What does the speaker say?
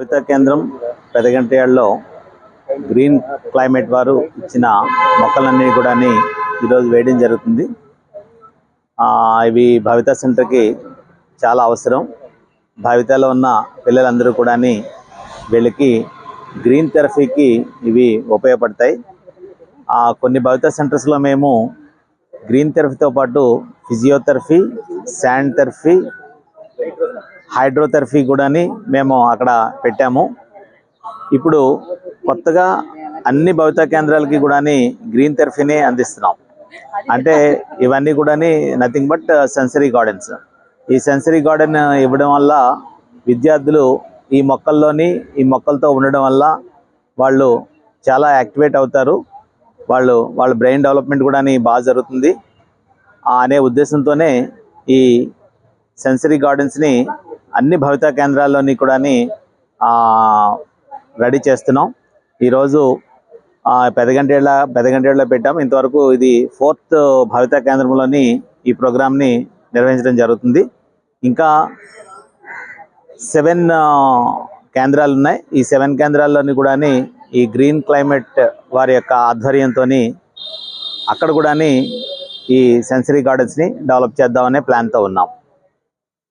కవిత కేంద్రం పెదగంటయాళ్ళలో green climate వారు ఇచ్చిన మొక్కలన్నీ కూడా ఈరోజు వేయడం జరుగుతుంది. ఇవి భవితా సెంటర్కి చాలా అవసరం. భవితాలో ఉన్న పిల్లలందరూ కూడా వీళ్ళకి గ్రీన్ థెరపీకి ఇవి ఉపయోగపడతాయి. కొన్ని భవిత సెంటర్స్లో మేము గ్రీన్ థెరపీతో పాటు ఫిజియోథెరపీ శాండ్ థెరపీ హైడ్రోథెరపీ కూడా మేము అక్కడ పెట్టాము. ఇప్పుడు కొత్తగా అన్ని భవిత కేంద్రాలకి కూడా గ్రీన్ థెరపీని అందిస్తున్నాం. అంటే ఇవన్నీ కూడా నథింగ్ బట్ సెన్సరీ గార్డెన్స్ ఈ సెన్సరీ గార్డెన్ ఇవ్వడం వల్ల విద్యార్థులు ఈ మొక్కల్లోని ఈ మొక్కలతో ఉండడం వల్ల వాళ్ళు చాలా యాక్టివేట్ అవుతారు. వాళ్ళు వాళ్ళ బ్రెయిన్ డెవలప్మెంట్ కూడా బాగా జరుగుతుంది. అనే ఉద్దేశంతోనే ఈ సెన్సరీ గార్డెన్స్ని అన్ని భవిత కేంద్రాల్లోని కూడా రెడీ చేస్తున్నాం. ఈరోజు ఆ, పెదగంటేళ్ళ పెదగంటేళ్ళలో పెట్టాం. ఇంతవరకు ఇది ఫోర్త్ భవిత కేంద్రంలోని ఈ ప్రోగ్రామ్ని నిర్వహించడం జరుగుతుంది. ఇంకా సెవెన్ కేంద్రాలు ఉన్నాయి ఈ సెవెన్ కేంద్రాల్లోని కూడా ఈ గ్రీన్ క్లైమేట్ వారి యొక్క ఆధ్వర్యంతో అక్కడ కూడా ఈ సెన్సరీ గార్డెన్స్ని డెవలప్ చేద్దామనే ప్లాన్తో ఉన్నాం.